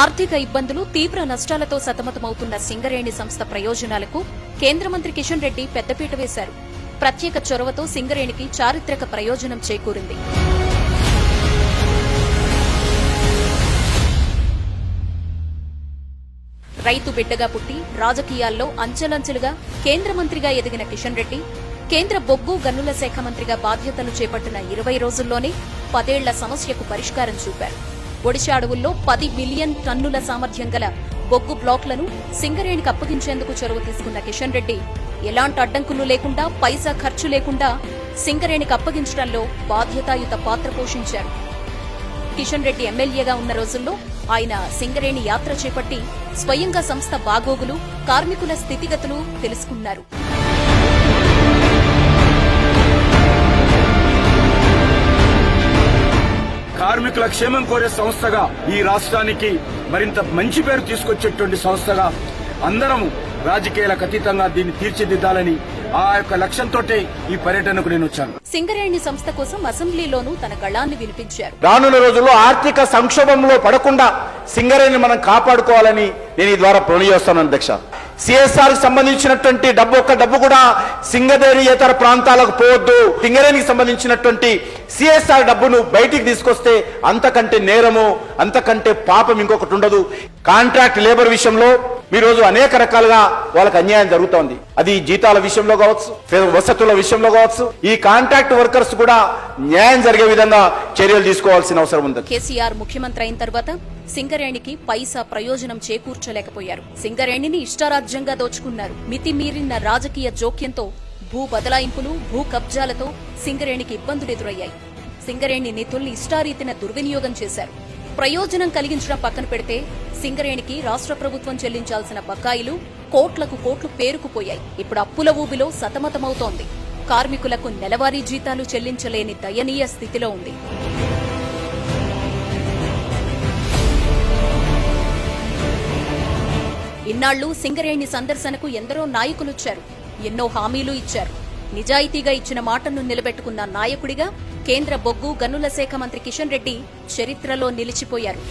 ఆర్థిక ఇబ్బందులు తీవ్ర నష్టాలతో సతమతమవుతున్న సింగరేణి సంస్థ ప్రయోజనాలకు కేంద్ర మంత్రి కిషన్ రెడ్డి పెద్దపీట వేశారు. ప్రత్యేక చొరవతో సింగరేణికి చారిత్రక ప్రయోజనం చేకూరింది. రైతు బిడ్డగా పుట్టి రాజకీయాల్లో అంచెలంచెలుగా కేంద్ర మంత్రిగా ఎదిగిన కిషన్ రెడ్డి కేంద్ర బొగ్గు గనుల శాఖ మంత్రిగా బాధ్యతలు చేపట్టిన ఇరవై రోజుల్లోనే పదేళ్ళ సమస్యకు పరిష్కారం చూపారు. ఒడిశా అడవుల్లో పది మిలియన్ టన్నుల సామర్థ్యం గల బొగ్గు బ్లాక్లను సింగరేణికి అప్పగించేందుకు చొరవ తీసుకున్న కిషన్ రెడ్డి ఎలాంటి అడ్డంకులు లేకుండా పైసా ఖర్చు లేకుండా సింగరేణికి అప్పగించడంలో బాధ్యతాయుత పాత్ర పోషించారు. కిషన్ రెడ్డి ఎమ్మెల్యేగా ఉన్న రోజుల్లో ఆయన సింగరేణి యాత్ర చేపట్టి స్వయంగా సంస్థ బాగోగులు కార్మికుల స్థితిగతులు తెలుసుకున్నారు. కార్మికుల క్షేమం కోరే సంస్థగా ఈ రాష్ట్రానికి మరింత మంచి పేరు తీసుకొచ్చేటువంటి సంస్థగా అందరం రాజకీయాలకు అతీతంగా దీన్ని తీర్చిదిద్దాలని ఆ యొక్క లక్ష్యంతో ఈ పర్యటనకు నేను వచ్చాను. సింగరేణి సంస్థ కోసం అసెంబ్లీలోనూ తన గళాన్ని వినిపించారు. రానున్న రోజుల్లో ఆర్థిక సంక్షోభంలో పడకుండా సింగరేణిని మనం కాపాడుకోవాలని నేను ఈ ద్వారా ప్రొనియోస్తాను అధ్యక్ష. సిఎస్ఆర్కి సంబంధించినటువంటి డబ్బు ఒక్క డబ్బు కూడా సింగరేణియేతర ప్రాంతాలకు పోవద్దు. సింగరేణికి సంబంధించినటువంటి సిఎస్ఆర్ డబ్బును బయటికి తీసుకొస్తే అంతకంటే నేరము అంతకంటే పాపం ఇంకొకటి ఉండదు. కాంట్రాక్ట్ లేబర్ విషయంలో ఈ రోజు అనేక రకాలుగా వాళ్ళకి అన్యాయం జరుగుతోంది. అది జీతాల విషయంలో కావచ్చు వసతుల విషయంలో కావచ్చు. ఈ కాంట్రాక్ట్ వర్కర్స్ కూడా న్యాయం జరిగే విధంగా చర్యలు తీసుకోవాల్సిన అవసరం ఉంది. కేసీఆర్ ముఖ్యమంత్రి అయిన తర్వాత సింగరేణికి పైసా ప్రయోజనం చేకూర్చలేకపోయారు. సింగరేణిని ఇష్టారాజ్యంగా దోచుకున్నారు. మితిమీరిన రాజకీయ జోక్యంతో భూ బదలాయింపులు భూ కబ్జాలతో సింగరేణికి ఇబ్బందులు ఎదురయ్యాయి. సింగరేణి నిధుల్ని ఇష్టారీతిన దుర్వినియోగం చేశారు. ప్రయోజనం కలిగించడం పక్కన పెడితే సింగరేణికి రాష్ట్ర ప్రభుత్వం చెల్లించాల్సిన బకాయిలు కోట్లకు కోట్లు పేరుకుపోయాయి. ఇప్పుడు అప్పుల ఊబిలో సతమతమవుతోంది. కార్మికులకు నెలవారీ జీతాలు చెల్లించలేని దయనీయ స్థితిలో ఉంది. ఇన్నాళ్ళు సింగరేణి సందర్శనకు ఎందరో నాయకులొచ్చారు. ఎన్నో హామీలు ఇచ్చారు. నిజాయితీగా ఇచ్చిన మాటను నిలబెట్టుకున్న నాయకుడిగా కేంద్ర బొగ్గు గనుల శాఖ మంత్రి కిషన్ రెడ్డి చరిత్రలో నిలిచిపోయారు.